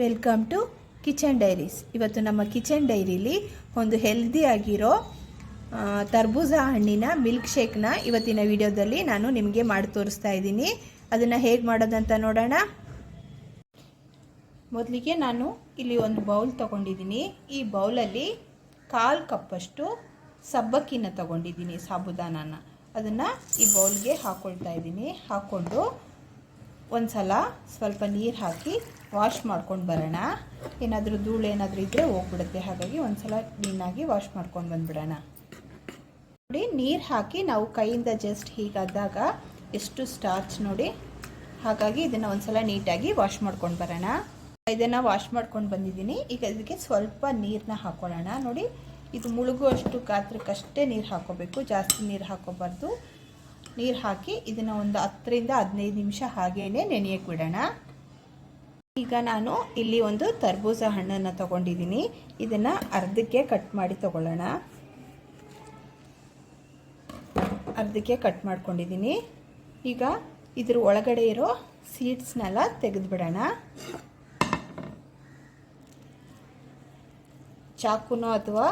Welcome to kitchen diaries ಇವತ್ತು ನಮ್ಮ kitchen ಡೈರಿಲಿ ಒಂದು ಹೆಲ್ದಿ ಆಗಿರೋ ತರ್ಬೂಜ ಹಣ್ಣಿನ ಮಿಲ್ಕ್ ಶೇಕ್ನ ಇವತ್ತಿನ ವಿಡಿಯೋದಲ್ಲಿ ನಾನು ನಿಮಗೆ ಮಾಡಿ ತೋರಿಸ್ತಾ ಇದ್ದೀನಿ. ಅದನ್ನು ಹೇಗೆ ಮಾಡೋದಂತ ನೋಡೋಣ. ಮೊದಲಿಗೆ ನಾನು ಇಲ್ಲಿ ಒಂದು ಬೌಲ್ ತೊಗೊಂಡಿದ್ದೀನಿ. ಈ ಬೌಲಲ್ಲಿ ಕಾಲು ಕಪ್ಪಷ್ಟು ಸಬ್ಬಕ್ಕಿನ ತಗೊಂಡಿದ್ದೀನಿ, ಸಾಬುದಾನನ. ಅದನ್ನು ಈ ಬೌಲ್ಗೆ ಹಾಕ್ಕೊಳ್ತಾ ಇದ್ದೀನಿ. ಹಾಕ್ಕೊಂಡು ಒಂದು ಸಲ ಸ್ವಲ್ಪ ನೀರು ಹಾಕಿ ವಾಶ್ ಮಾಡ್ಕೊಂಡು ಬರೋಣ. ಏನಾದರೂ ಧೂಳು ಏನಾದರೂ ಇದ್ದರೆ ಹೋಗ್ಬಿಡುತ್ತೆ. ಹಾಗಾಗಿ ಒಂದು ಸಲ ಕ್ಲೀನಾಗಿ ವಾಶ್ ಮಾಡ್ಕೊಂಡು ಬಂದುಬಿಡೋಣ. ನೋಡಿ, ನೀರು ಹಾಕಿ ನಾವು ಕೈಯಿಂದ ಜಸ್ಟ್ ಹೀಗಾದಾಗ ಎಷ್ಟು ಸ್ಟಾರ್ಚ್ ನೋಡಿ. ಹಾಗಾಗಿ ಇದನ್ನು ಒಂದು ಸಲ ನೀಟಾಗಿ ವಾಶ್ ಮಾಡ್ಕೊಂಡು ಬರೋಣ. ಇದನ್ನು ವಾಶ್ ಮಾಡ್ಕೊಂಡು ಬಂದಿದ್ದೀನಿ. ಈಗ ಇದಕ್ಕೆ ಸ್ವಲ್ಪ ನೀರನ್ನ ಹಾಕೊಳ್ಳೋಣ. ನೋಡಿ, ಇದು ಮುಳುಗುವಷ್ಟು ಗಾತ್ರಕ್ಕಷ್ಟೇ ನೀರು ಹಾಕೋಬೇಕು. ಜಾಸ್ತಿ ನೀರು ಹಾಕೋಬಾರ್ದು. ನೀರು ಹಾಕಿ ಇದನ್ನು ಒಂದು ಹತ್ತರಿಂದ ಹದಿನೈದು ನಿಮಿಷ ಹಾಗೇ ನೆನೆಯಕ್ಕೆ ಬಿಡೋಣ ಈಗ ನಾನು ಇಲ್ಲಿ ಒಂದು ತರ್ಬೂಜ ಹಣ್ಣನ್ನು ತಗೊಂಡಿದ್ದೀನಿ. ಇದನ್ನು ಅರ್ಧಕ್ಕೆ ಕಟ್ ಮಾಡಿ ತಗೊಳ್ಳೋಣ. ಅರ್ಧಕ್ಕೆ ಕಟ್ ಮಾಡ್ಕೊಂಡಿದ್ದೀನಿ. ಈಗ ಇದ್ರ ಒಳಗಡೆ ಇರೋ ಸೀಡ್ಸ್ನೆಲ್ಲ ತೆಗೆದುಬಿಡೋಣ. ಚಾಕುನೋ ಅಥವಾ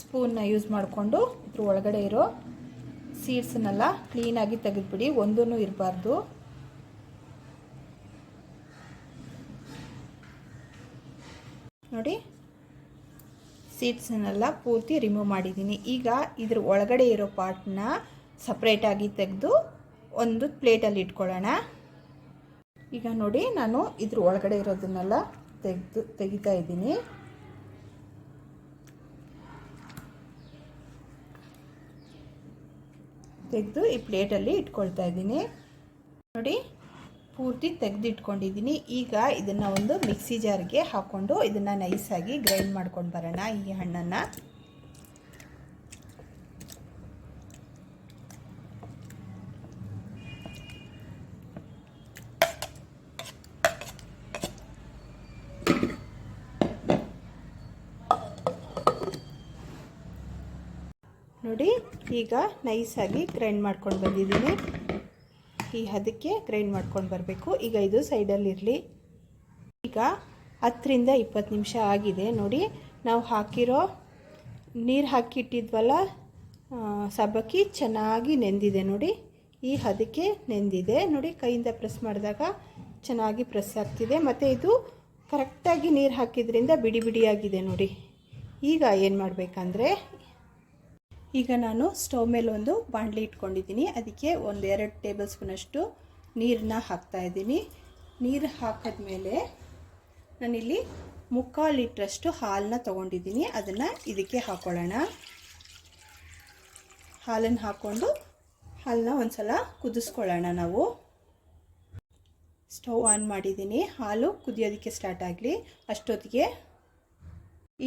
ಸ್ಪೂನ್ನ ಯೂಸ್ ಮಾಡಿಕೊಂಡು ಇದ್ರ ಒಳಗಡೆ ಇರೋ ಸೀಡ್ಸನ್ನೆಲ್ಲ ಕ್ಲೀನಾಗಿ ತೆಗೆದುಬಿಡಿ ಒಂದೂ ಇರಬಾರ್ದು. ನೋಡಿ ಸೀಡ್ಸನ್ನೆಲ್ಲ ಪೂರ್ತಿ ರಿಮೂವ್ ಮಾಡಿದ್ದೀನಿ. ಈಗ ಇದ್ರ ಒಳಗಡೆ ಇರೋ ಪಾರ್ಟ್ನ ಸಪ್ರೇಟಾಗಿ ತೆಗೆದು ಒಂದು ಪ್ಲೇಟಲ್ಲಿ ಇಟ್ಕೊಳ್ಳೋಣ. ಈಗ ನೋಡಿ, ನಾನು ಇದ್ರ ಒಳಗಡೆ ಇರೋದನ್ನೆಲ್ಲ ತೆಗೆದು, ತೆಗಿತಾ ಇದ್ದೀನಿ. ತೆಗೆದು ಈ ಪ್ಲೇಟಲ್ಲಿ ಇಟ್ಕೊಳ್ತಾ ಇದ್ದೀನಿ. ನೋಡಿ, ಪೂರ್ತಿ ತೆಗೆದಿಟ್ಕೊಂಡಿದ್ದೀನಿ. ಈಗ ಇದನ್ನು ಒಂದು ಮಿಕ್ಸಿ ಜಾರ್ಗೆ ಹಾಕ್ಕೊಂಡು ಇದನ್ನು ನೈಸಾಗಿ ಗ್ರೈಂಡ್ ಮಾಡ್ಕೊಂಡು ಬರೋಣ ಈ ಹಣ್ಣನ್ನು. ನೋಡಿ ಈಗ ನೈಸಾಗಿ ಗ್ರೈಂಡ್ ಮಾಡ್ಕೊಂಡು ಬಂದಿದ್ದೀನಿ. ಈ ಹದಕ್ಕೆ ಗ್ರೈಂಡ್ ಮಾಡ್ಕೊಂಡು ಬರಬೇಕು. ಈಗ ಇದು ಸೈಡಲ್ಲಿರಲಿ ಈಗ ಹತ್ತರಿಂದ ಇಪ್ಪತ್ತು ನಿಮಿಷ ಆಗಿದೆ. ನೋಡಿ, ನಾವು ಹಾಕಿರೋ ನೀರು ಹಾಕಿಟ್ಟಿದ್ವಲ್ಲ ಸಬ್ಬಕ್ಕಿ ಚೆನ್ನಾಗಿ ನೆಂದಿದೆ ನೋಡಿ. ಈ ಹದಕ್ಕೆ ನೆಂದಿದೆ. ನೋಡಿ, ಕೈಯಿಂದ ಪ್ರೆಸ್ ಮಾಡಿದಾಗ ಚೆನ್ನಾಗಿ ಪ್ರೆಸ್ ಆಗ್ತಿದೆ. ಮತ್ತು ಇದು ಕರೆಕ್ಟಾಗಿ ನೀರು ಹಾಕಿದ್ರಿಂದ ಬಿಡಿ ಬಿಡಿಯಾಗಿದೆ ನೋಡಿ. ಈಗ ಏನು ಮಾಡಬೇಕಂದ್ರೆ ಈಗ ನಾನು ಸ್ಟವ್ ಮೇಲೆ ಒಂದು ಬಾಣಲಿ ಇಟ್ಕೊಂಡಿದ್ದೀನಿ. ಅದಕ್ಕೆ ಒಂದು ಎರಡು ಟೇಬಲ್ ಸ್ಪೂನಷ್ಟು ನೀರನ್ನ ಹಾಕ್ತಾ ಇದ್ದೀನಿ. ನೀರು ಹಾಕಿದ್ಮೇಲೆ ನಾನಿಲ್ಲಿ ಮುಕ್ಕಾಲು ಲೀಟ್ರಷ್ಟು ಹಾಲನ್ನ ತೊಗೊಂಡಿದ್ದೀನಿ. ಅದನ್ನು ಇದಕ್ಕೆ ಹಾಕ್ಕೊಳ್ಳೋಣ ಹಾಲನ್ನು ಹಾಕ್ಕೊಂಡು ಹಾಲನ್ನ ಒಂದು ಸಲ ಕುದಿಸ್ಕೊಳ್ಳೋಣ ನಾವು. ಸ್ಟವ್ ಆನ್ ಮಾಡಿದ್ದೀನಿ. ಹಾಲು ಕುದಿಯೋದಕ್ಕೆ ಸ್ಟಾರ್ಟ್ ಆಗಲಿ. ಅಷ್ಟೊತ್ತಿಗೆ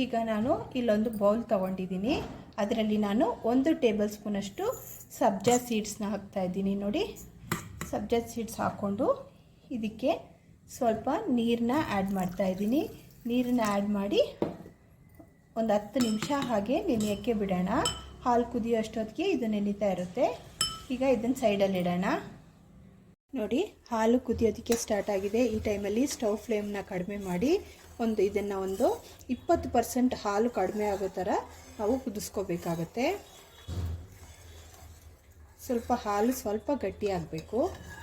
ಈಗ ನಾನು ಇಲ್ಲೊಂದು ಬೌಲ್ ತೊಗೊಂಡಿದ್ದೀನಿ. ಅದರಲ್ಲಿ ನಾನು ಒಂದು ಟೇಬಲ್ ಸ್ಪೂನಷ್ಟು ಸಬ್ಜಾ ಸೀಡ್ಸ್ನ ಹಾಕ್ತಾ ಇದ್ದೀನಿ ನೋಡಿ. ಸಬ್ಜಾ ಸೀಡ್ಸ್ ಹಾಕ್ಕೊಂಡು ಇದಕ್ಕೆ ಸ್ವಲ್ಪ ನೀರನ್ನ ಆ್ಯಡ್ ಮಾಡ್ತಾ ಇದ್ದೀನಿ. ನೀರನ್ನ ಆ್ಯಡ್ ಮಾಡಿ ಒಂದು ಹತ್ತು ನಿಮಿಷ ಹಾಗೆ ನೆನೆಯೋಕ್ಕೆ ಬಿಡೋಣ. ಹಾಲು ಕುದಿಯೋ ಅಷ್ಟೊತ್ತಿಗೆ ಇದು ನೆನೀತಾ ಇರುತ್ತೆ. ಈಗ ಇದನ್ನು ಸೈಡಲ್ಲಿ ಇಡೋಣ ನೋಡಿ, ಹಾಲು ಕುದಿಯೋದಕ್ಕೆ ಸ್ಟಾರ್ಟ್ ಆಗಿದೆ. ಈ ಟೈಮಲ್ಲಿ ಸ್ಟವ್ ಫ್ಲೇಮ್ನ ಕಡಿಮೆ ಮಾಡಿ ಒಂದು ಇದನ್ನು ಒಂದು ಇಪ್ಪತ್ತು ಪರ್ಸೆಂಟ್ ಹಾಲು ಕಡಿಮೆ ಆಗೋ ಥರ ನಾವು ಕುದಿಸ್ಕೋಬೇಕಾಗತ್ತೆ. ಸ್ವಲ್ಪ ಹಾಲು ಸ್ವಲ್ಪ ಗಟ್ಟಿ ಆಗಬೇಕು.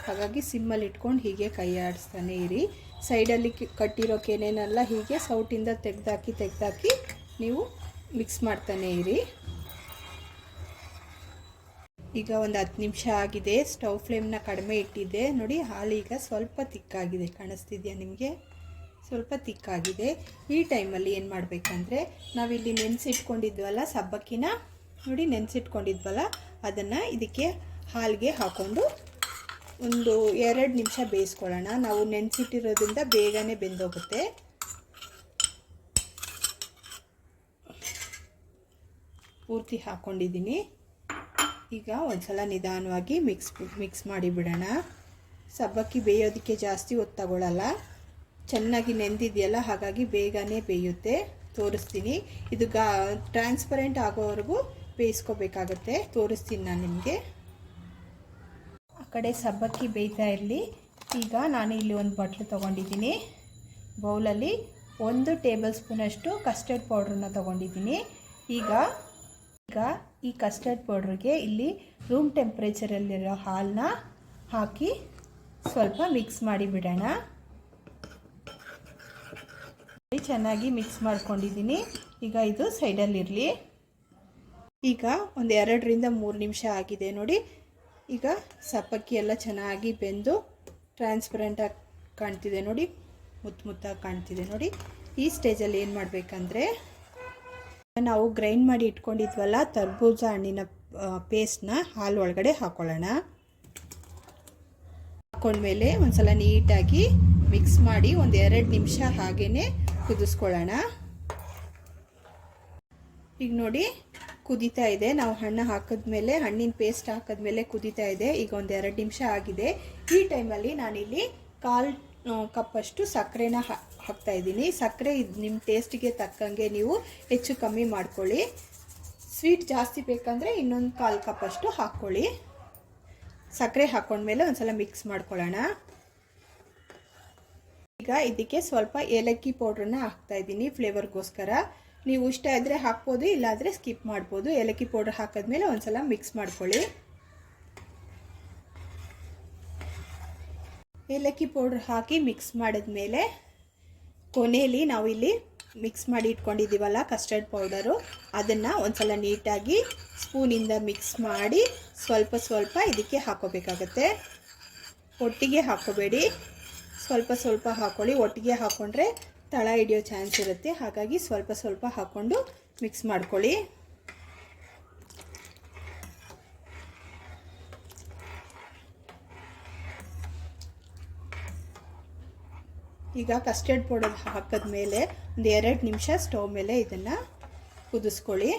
ಹಾಗಾಗಿ ಸಿಮ್ಮಲ್ಲಿ ಇಟ್ಕೊಂಡು ಹೀಗೆ ಕೈ ಆಡಿಸ್ತಾನೆ ಇರಿ. ಸೈಡಲ್ಲಿ ಕಟ್ಟಿರೋಕೆ ಕಟ್ಟಿರೋ ಕೆನೆನೆಲ್ಲ ಹೀಗೆ ಸೌಟಿಂದ ತೆಗ್ದಾಕಿ ತೆಗ್ದಾಕಿ ನೀವು ಮಿಕ್ಸ್ ಮಾಡ್ತಾನೆ ಇರಿ. ಈಗ ಒಂದು ಹತ್ತು ನಿಮಿಷ ಆಗಿದೆ. ಸ್ಟವ್ ಫ್ಲೇಮ್ನ ಕಡಿಮೆ ಇಟ್ಟಿದ್ದೆ. ನೋಡಿ ಹಾಲು ಈಗ ಸ್ವಲ್ಪ ತಿಕ್ಕಾಗಿದೆ. ಕಾಣಿಸ್ತಿದೆಯಾ ನಿಮಗೆ? ಸ್ವಲ್ಪ ತಿಕ್ಕಾಗಿದೆ. ಈ ಟೈಮಲ್ಲಿ ಏನು ಮಾಡಬೇಕಂದ್ರೆ, ನಾವಿಲ್ಲಿ ನೆನೆಸಿಟ್ಕೊಂಡಿದ್ವಲ್ಲ ಸಬ್ಬಕ್ಕಿನ? ನೋಡಿ, ನೆನೆಸಿಟ್ಕೊಂಡಿದ್ವಲ್ಲ? ಅದನ್ನು ಇದಕ್ಕೆ ಹಾಲಿಗೆ ಹಾಕ್ಕೊಂಡು ಒಂದು ಎರಡು ನಿಮಿಷ ಬೇಯಿಸ್ಕೊಳ್ಳೋಣ. ನಾವು ನೆನೆಸಿಟ್ಟಿರೋದ್ರಿಂದ ಬೇಗನೆ ಬೆಂದೋಗುತ್ತೆ. ಪೂರ್ತಿ ಹಾಕ್ಕೊಂಡಿದ್ದೀನಿ ಈಗ ಒಂದ್ಸಲ ನಿಧಾನವಾಗಿ ಮಿಕ್ಸ್ ಮಿಕ್ಸ್ ಮಾಡಿಬಿಡೋಣ. ಸಬ್ಬಕ್ಕಿ ಬೇಯೋದಕ್ಕೆ ಜಾಸ್ತಿ ಹೊತ್ತು ತಗೊಳ್ಳಲ್ಲ ಚೆನ್ನಾಗಿ ನೆಂದಿದೆಯಲ್ಲ, ಹಾಗಾಗಿ ಬೇಗನೆ ಬೇಯುತ್ತೆ. ತೋರಿಸ್ತೀನಿ. ಇದು ಗಾ ಟ್ರಾನ್ಸ್ಪರೆಂಟ್ ಆಗೋವರೆಗೂ ಬೇಯಿಸ್ಕೋಬೇಕಾಗತ್ತೆ. ತೋರಿಸ್ತೀನಿ ನಾನು ನಿಮಗೆ. ಆ ಕಡೆ ಸಬ್ಬಕ್ಕಿ ಬೇಯ್ತಾ ಇರಲಿ. ಈಗ ನಾನು ಇಲ್ಲಿ ಒಂದು ಬಟ್ಲು ತೊಗೊಂಡಿದ್ದೀನಿ. ಬೌಲಲ್ಲಿ ಒಂದು ಟೇಬಲ್ ಸ್ಪೂನಷ್ಟು ಕಸ್ಟರ್ಡ್ ಪೌಡ್ರನ್ನ ತೊಗೊಂಡಿದ್ದೀನಿ. ಈಗ ಈಗ ಈ ಕಸ್ಟರ್ಡ್ ಪೌಡ್ರಿಗೆ ಇಲ್ಲಿ ರೂಮ್ ಟೆಂಪ್ರೇಚರಲ್ಲಿರೋ ಹಾಲನ್ನ ಹಾಕಿ ಸ್ವಲ್ಪ ಮಿಕ್ಸ್ ಮಾಡಿ ಬಿಡೋಣ. ಚೆನ್ನಾಗಿ ಮಿಕ್ಸ್ ಮಾಡ್ಕೊಂಡಿದ್ದೀನಿ. ಈಗ ಇದು ಸೈಡಲ್ಲಿರಲಿ ಈಗ ಒಂದು ಎರಡರಿಂದ ಮೂರು ನಿಮಿಷ ಆಗಿದೆ ನೋಡಿ. ಈಗ ಸಪ್ಪಕ್ಕಿ ಎಲ್ಲ ಚೆನ್ನಾಗಿ ಬೆಂದು ಟ್ರಾನ್ಸ್ಪರೆಂಟಾಗಿ ಕಾಣ್ತಿದೆ ನೋಡಿ. ಮುತ್ತು ಮುತ್ತಾಗಿ ಕಾಣ್ತಿದೆ ನೋಡಿ. ಈ ಸ್ಟೇಜಲ್ಲಿ ಏನು ಮಾಡಬೇಕಂದ್ರೆ ನಾವು ಗ್ರೈಂಡ್ ಮಾಡಿ ಇಟ್ಕೊಂಡಿದ್ವಲ್ಲ ತರ್ಬೂಜ ಹಣ್ಣಿನ ಪೇಸ್ಟ್ನ ಹಾಲು ಒಳಗಡೆ ಹಾಕೊಳ್ಳೋಣ. ಹಾಕೊಂಡ್ಮೇಲೆ ಒಂದ್ಸಲ ನೀಟಾಗಿ ಮಿಕ್ಸ್ ಮಾಡಿ ಒಂದು ಎರಡು ನಿಮಿಷ ಹಾಗೇ ಕುದಿಸ್ಕೊಳ್ಳೋಣ. ಈಗ ನೋಡಿ ಕುದೀತಾ ಇದೆ. ನಾವು ಹಣ್ಣು ಹಾಕಿದ್ಮೇಲೆ, ಹಣ್ಣಿನ ಪೇಸ್ಟ್ ಹಾಕಿದ್ಮೇಲೆ ಕುದೀತಾ ಇದೆ. ಈಗ ಒಂದು ಎರಡು ನಿಮಿಷ ಆಗಿದೆ. ಈ ಟೈಮಲ್ಲಿ ನಾನಿಲ್ಲಿ ಕಾಲು ಕಪ್ಪಷ್ಟು ಸಕ್ಕರೆನ ಹಾಕ್ತಾ ಇದ್ದೀನಿ. ಸಕ್ಕರೆ ಇದು ನಿಮ್ಮ ಟೇಸ್ಟಿಗೆ ತಕ್ಕಂಗೆ ನೀವು ಹೆಚ್ಚು ಕಮ್ಮಿ ಮಾಡ್ಕೊಳ್ಳಿ. ಸ್ವೀಟ್ ಜಾಸ್ತಿ ಬೇಕಂದರೆ ಇನ್ನೊಂದು ಕಾಲು ಕಪ್ಪಷ್ಟು ಹಾಕ್ಕೊಳ್ಳಿ. ಸಕ್ಕರೆ ಹಾಕ್ಕೊಂಡ್ಮೇಲೆ ಒಂದ್ಸಲ ಮಿಕ್ಸ್ ಮಾಡ್ಕೊಳ್ಳೋಣ. ಈಗ ಇದಕ್ಕೆ ಸ್ವಲ್ಪ ಏಲಕ್ಕಿ ಪೌಡ್ರನ್ನ ಹಾಕ್ತಾ ಇದ್ದೀನಿ ಫ್ಲೇವರ್ಗೋಸ್ಕರ. ನೀವು ಇಷ್ಟ ಇದ್ದರೆ ಹಾಕ್ಬೋದು, ಇಲ್ಲಾಂದರೆ ಸ್ಕಿಪ್ ಮಾಡ್ಬೋದು. ಏಲಕ್ಕಿ ಪೌಡ್ರ್ ಹಾಕಿದ್ಮೇಲೆ ಒಂದ್ಸಲ ಮಿಕ್ಸ್ ಮಾಡ್ಕೊಳ್ಳಿ. ಏಲಕ್ಕಿ ಪೌಡ್ರ್ ಹಾಕಿ ಮಿಕ್ಸ್ ಮಾಡಿದ್ಮೇಲೆ ಕೊನೆಯಲ್ಲಿ ನಾವು ಇಲ್ಲಿ ಮಿಕ್ಸ್ ಮಾಡಿ ಇಟ್ಕೊಂಡಿದ್ದೀವಲ್ಲ ಕಸ್ಟರ್ಡ್ ಪೌಡರು, ಅದನ್ನು ಒಂದ್ಸಲ ನೀಟಾಗಿ ಸ್ಪೂನಿಂದ ಮಿಕ್ಸ್ ಮಾಡಿ ಸ್ವಲ್ಪ ಸ್ವಲ್ಪ ಇದಕ್ಕೆ ಹಾಕೋಬೇಕಾಗತ್ತೆ. ಒಟ್ಟಿಗೆ ಹಾಕೋಬೇಡಿ. ಸ್ವಲ್ಪ ಸ್ವಲ್ಪ ಹಾಕ್ಕೊಳ್ಳಿ ಒಟ್ಟಿಗೆ ಹಾಕ್ಕೊಂಡ್ರೆ ತಳ ಹಿಡಿಯೋ ಚಾನ್ಸ್ ಇರುತ್ತೆ. ಹಾಗಾಗಿ ಸ್ವಲ್ಪ ಸ್ವಲ್ಪ ಹಾಕ್ಕೊಂಡು ಮಿಕ್ಸ್ ಮಾಡ್ಕೊಳ್ಳಿ. ಈಗ ಕಸ್ಟರ್ಡ್ ಪೌಡರ್ ಹಾಕಿದ್ಮೇಲೆ ಒಂದು ಎರಡು ನಿಮಿಷ ಸ್ಟವ್ ಮೇಲೆ ಇದನ್ನು ಕುದಿಸ್ಕೊಳ್ಳಿ.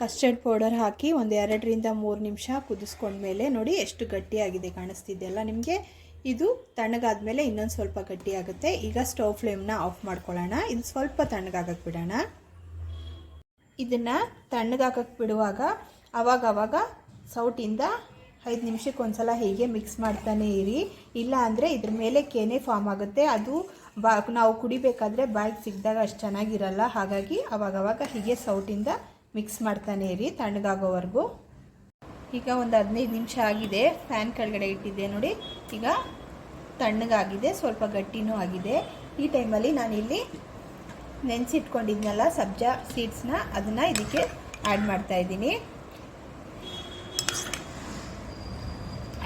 ಕಸ್ಟರ್ಡ್ ಪೌಡರ್ ಹಾಕಿ ಒಂದು ಎರಡರಿಂದ ಮೂರು ನಿಮಿಷ ಕುದಿಸ್ಕೊಂಡ್ಮೇಲೆ ನೋಡಿ ಎಷ್ಟು ಗಟ್ಟಿಯಾಗಿದೆ ಕಾಣಿಸ್ತಿದೆಯಲ್ಲ ನಿಮಗೆ? ಇದು ತಣ್ಣಗಾದ್ಮೇಲೆ ಇನ್ನೊಂದು ಸ್ವಲ್ಪ ಗಟ್ಟಿಯಾಗುತ್ತೆ. ಈಗ ಸ್ಟವ್ ಫ್ಲೇಮ್ನ ಆಫ್ ಮಾಡ್ಕೊಳ್ಳೋಣ. ಇದು ಸ್ವಲ್ಪ ತಣ್ಣಗಾಗಕ್ಕೆ ಬಿಡೋಣ. ಇದನ್ನು ತಣ್ಣಗಾಗಕ್ಕೆ ಬಿಡುವಾಗ ಆವಾಗ ಸೌಟಿಂದ ಐದು ನಿಮಿಷಕ್ಕೆ ಒಂದ್ಸಲ ಹೀಗೆ ಮಿಕ್ಸ್ ಮಾಡ್ತಾನೆ ಇರಿ. ಇಲ್ಲ ಅಂದರೆ ಇದ್ರ ಮೇಲೆ ಕೆನೆ ಫಾರ್ಮ್ ಆಗುತ್ತೆ. ಅದು ಬಾ, ನಾವು ಕುಡಿಬೇಕಾದ್ರೆ ಬಾಯಿಗೆ ಸಿಕ್ಕಿದಾಗ ಅಷ್ಟು ಚೆನ್ನಾಗಿರಲ್ಲ. ಹಾಗಾಗಿ ಅವಾಗವಾಗ ಹೀಗೆ ಸೌಟಿಂದ ಮಿಕ್ಸ್ ಮಾಡ್ತಾನೆ ಇರಿ ತಣ್ಣಗಾಗೋವರೆಗೂ. ಈಗ ಒಂದು ಹದಿನೈದು ನಿಮಿಷ ಆಗಿದೆ. ಫ್ಯಾನ್ ಕೆಳಗಡೆ ಇಟ್ಟಿದ್ದೆ ನೋಡಿ. ಈಗ ತಣ್ಣಗಾಗಿದೆ, ಸ್ವಲ್ಪ ಗಟ್ಟಿನೂ ಆಗಿದೆ. ಈ ಟೈಮಲ್ಲಿ ನಾನಿಲ್ಲಿ ನೆನೆಸಿಟ್ಕೊಂಡಿದ್ನಲ್ಲ ಸಬ್ಜಾ ಸೀಡ್ಸ್ನ ಅದನ್ನು ಇದಕ್ಕೆ ಆ್ಯಡ್ ಮಾಡ್ತಾ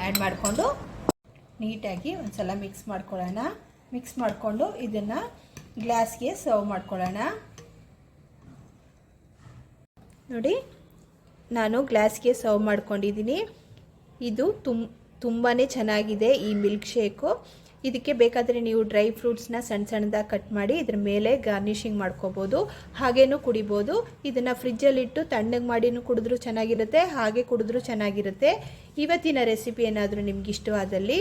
ಆ್ಯಡ್ ಮಾಡಿಕೊಂಡು ನೀಟಾಗಿ ಒಂದು ಸಲ ಮಿಕ್ಸ್ ಮಾಡ್ಕೊಳ್ಳೋಣ. ಮಿಕ್ಸ್ ಮಾಡಿಕೊಂಡು ಇದನ್ನು ಗ್ಲಾಸ್ಗೆ ಸರ್ವ್ ಮಾಡ್ಕೊಳ್ಳೋಣ. ನೋಡಿ, ನಾನು ಗ್ಲಾಸ್ಗೆ ಸರ್ವ್ ಮಾಡ್ಕೊಂಡಿದ್ದೀನಿ. ಇದು ತುಂಬ ತುಂಬಾ ಚೆನ್ನಾಗಿದೆ ಈ ಮಿಲ್ಕ್ ಶೇಕು ಇದಕ್ಕೆ ಬೇಕಾದರೆ ನೀವು ಡ್ರೈ ಫ್ರೂಟ್ಸ್ನ ಸಣ್ಣ ಸಣ್ಣದಾಗಿ ಕಟ್ ಮಾಡಿ ಇದ್ರ ಮೇಲೆ ಗಾರ್ನಿಷಿಂಗ್ ಮಾಡ್ಕೋಬೋದು. ಹಾಗೇನೂ ಕುಡಿಬೋದು. ಇದನ್ನು ಫ್ರಿಜ್ಜಲ್ಲಿಟ್ಟು ತಣ್ಣಗೆ ಮಾಡಿನೂ ಕುಡಿದ್ರೂ ಚೆನ್ನಾಗಿರುತ್ತೆ, ಹಾಗೆ ಕುಡಿದ್ರೂ ಚೆನ್ನಾಗಿರುತ್ತೆ. ಇವತ್ತಿನ ರೆಸಿಪಿ ಏನಾದರೂ ನಿಮ್ಗೆ ಇಷ್ಟವಾದಲ್ಲಿ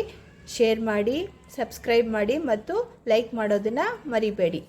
ಶೇರ್ ಮಾಡಿ, ಸಬ್ಸ್ಕ್ರೈಬ್ ಮಾಡಿ ಮತ್ತು ಲೈಕ್ ಮಾಡೋದನ್ನು ಮರಿಬೇಡಿ.